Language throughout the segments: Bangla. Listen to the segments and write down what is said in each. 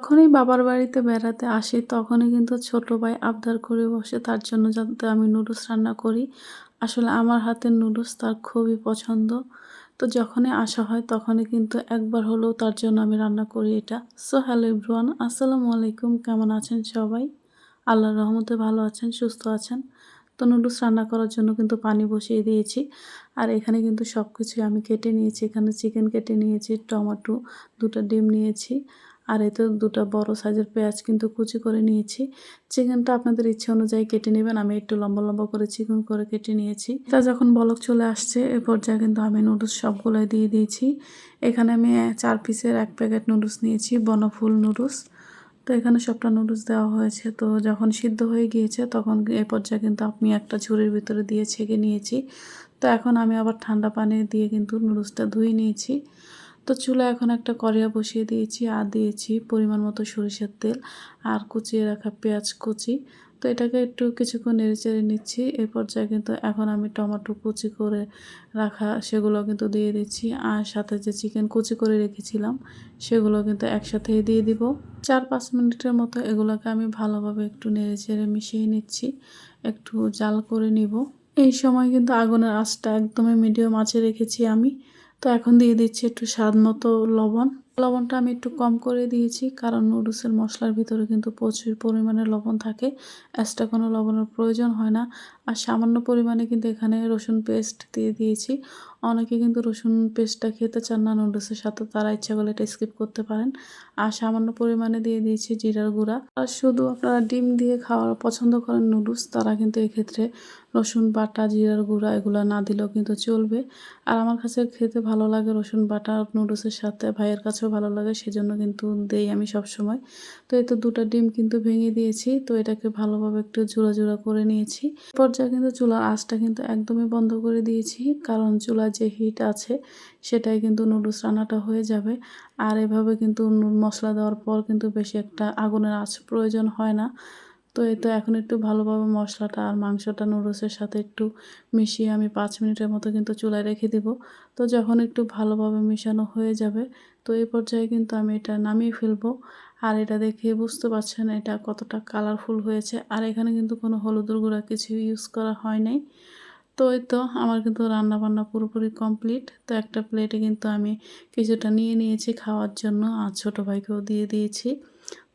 যখনই বাবার বাড়িতে বেড়াতে আসি, তখনই কিন্তু ছোট ভাই আবদার করে বসে তার জন্য যাতে আমি নুডলস রান্না করি। আসলে আমার হাতের নুডলস তার খুবই পছন্দ। তো যখনই আসা হয়, তখনই কিন্তু একবার হলেও তার জন্য আমি রান্না করি এটা। সো হ্যালো এভরিওয়ান, আসসালামু আলাইকুম। কেমন আছেন সবাই? আল্লাহর রহমতে ভালো আছেন, সুস্থ আছেন? তো নুডলস রান্না করার জন্য কিন্তু পানি বসিয়ে দিয়েছি। আর এখানে কিন্তু সব কিছুই আমি কেটে নিয়েছি। এখানে চিকেন কেটে নিয়েছি, টমেটো, দুটো ডিম নিয়েছি। আর এতে দুটো বড় সাইজের পেঁয়াজ কিন্তু কুচি করে নিয়েছি। চিকেনটা আপনাদের ইচ্ছে অনুযায়ী কেটে নেবেন। আমি একটু লম্বা লম্বা করে চিকেন করে কেটে নিয়েছি। তা যখন বলক চলে আসছে, এ পর্যায়ে কিন্তু আমি নুডলস সবগুলোই দিয়ে দিয়েছি। এখানে আমি চার পিসের এক প্যাকেট নুডলস নিয়েছি, বনফুল নুডলস। তো এখানে সবটা নুডলস দেওয়া হয়েছে। তো যখন সিদ্ধ হয়ে গিয়েছে, তখন এ পর্যায়ে কিন্তু আমি একটা ঝুড়ির ভিতরে দিয়ে ছেঁকে নিয়েছি। তো এখন আমি আবার ঠান্ডা পানি দিয়ে কিন্তু নুডলসটা ধুয়ে নিয়েছি। তো চুলা এখন একটা কড়িয়া বসিয়ে দিয়েছি, আর দিয়েছি পরিমাণ মতো সরিষার তেল, আর কুচিয়ে রাখা পেঁয়াজ কুচি। তো এটাকে একটু কিছুক্ষণ নেড়ে চেড়ে নিচ্ছি এই পর্যায়ে কিন্তু এখন আমি টমেটো কুচি করে রাখা সেগুলো কিন্তু দিয়ে দিচ্ছি, আর সাথে যে চিকেন কুচি করে রেখেছিলাম সেগুলো কিন্তু একসাথেই দিয়ে দিব। চার পাঁচ মিনিটের মতো এগুলোকে আমি ভালোভাবে একটু নেড়ে চেড়ে মিশিয়ে নিচ্ছি, একটু জাল করে নিব। এই সময় কিন্তু আগুনের আঁচটা একদমই মিডিয়াম আঁচে রেখেছি আমি তো এখন দিয়ে দিচ্ছি একটু স্বাদ মতো লবণ। লবণটা আমি একটু কম করে দিয়েছি, কারণ নুডলসের মশলার ভিতরে কিন্তু প্রচুর পরিমাণে লবণ থাকে। এক্সট্রা কোনো লবণের প্রয়োজন হয় না। আর সামান্য পরিমাণে কিন্তু এখানে রসুন পেস্ট দিয়ে দিয়েছি। অনেকে কিন্তু রসুন পেস্টটা খেতে চান না, নুডলসের সাথে তারা ইচ্ছা করলে এটা স্কিপ করতে পারেন। আর সামান্য পরিমাণে দিয়ে দিয়েছি জিরার গুঁড়া। আর শুধু আপনারা ডিম দিয়ে খাওয়ার পছন্দ করেন নুডলস, তারা কিন্তু এক্ষেত্রে রসুন বাটা, জিরার গুঁড়া এগুলো না দিলেও কিন্তু চলবে। আর আমার কাছে খেতে ভালো লাগে রসুন বাটা নুডলসের সাথে, ভাইয়ের কাছেও ভালো লাগে, সেজন্য কিন্তু দেই আমি সব সময় তো এই তো দুটো ডিম কিন্তু ভেঙে দিয়েছি, তো এটাকে ভালোভাবে একটু জোড়া জোড়া করে নিয়েছি। পর্যায়ে কিন্তু চুলার আঁচটা কিন্তু একদমই বন্ধ করে দিয়েছি, কারণ চুলা যে হিট আছে, সেটাই কিন্তু নুডলস রান্নাটা হয়ে যাবে। আর এভাবে কিন্তু মশলা দেওয়ার পর কিন্তু বেশি একটা আগুনের আঁচ প্রয়োজন হয় না। তো এই তো এখন একটু ভালোভাবে মশলাটা আর মাংসটা নুডলসের সাথে একটু মিশিয়ে আমি পাঁচ মিনিটের মতো কিন্তু চুলায় রেখে দিব। তো যখন একটু ভালোভাবে মিশানো হয়ে যাবে, তো এই পর্যায়ে কিন্তু আমি এটা নামিয়ে ফেলব। আর এটা দেখে বুঝতে পারছেন এটা কতটা কালারফুল হয়েছে। আর এখানে কিন্তু কোনো হলুদের গুঁড়া কিছু ইউজ করা হয় নাই। তো এই তো আমার কিন্তু রান্না বান্না পুরোপুরি কমপ্লিট তো একটা প্লেটে কিন্তু আমি কিছুটা নিয়ে নিয়েছি খাওয়ার জন্য। আর ছোটো ভাইকেও দিয়ে দিয়েছি।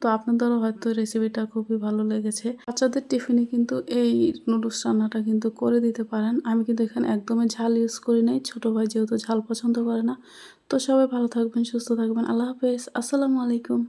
তো আপনাদেরও হয়তো রেসিপিটা খুবই ভালো লেগেছে। বাচ্চাদের টিফিনে কিন্তু এই নুডলস রান্নাটা কিন্তু করে দিতে পারেন। আমি কিন্তু এখানে একদমই ঝাল ইউজ করি নাই। ছোটো ভাই যেহেতু ঝাল পছন্দ করে না। তো সবাই ভালো থাকবেন, সুস্থ থাকবেন। আল্লাহ হাফেজ। আসসালামু আলাইকুম।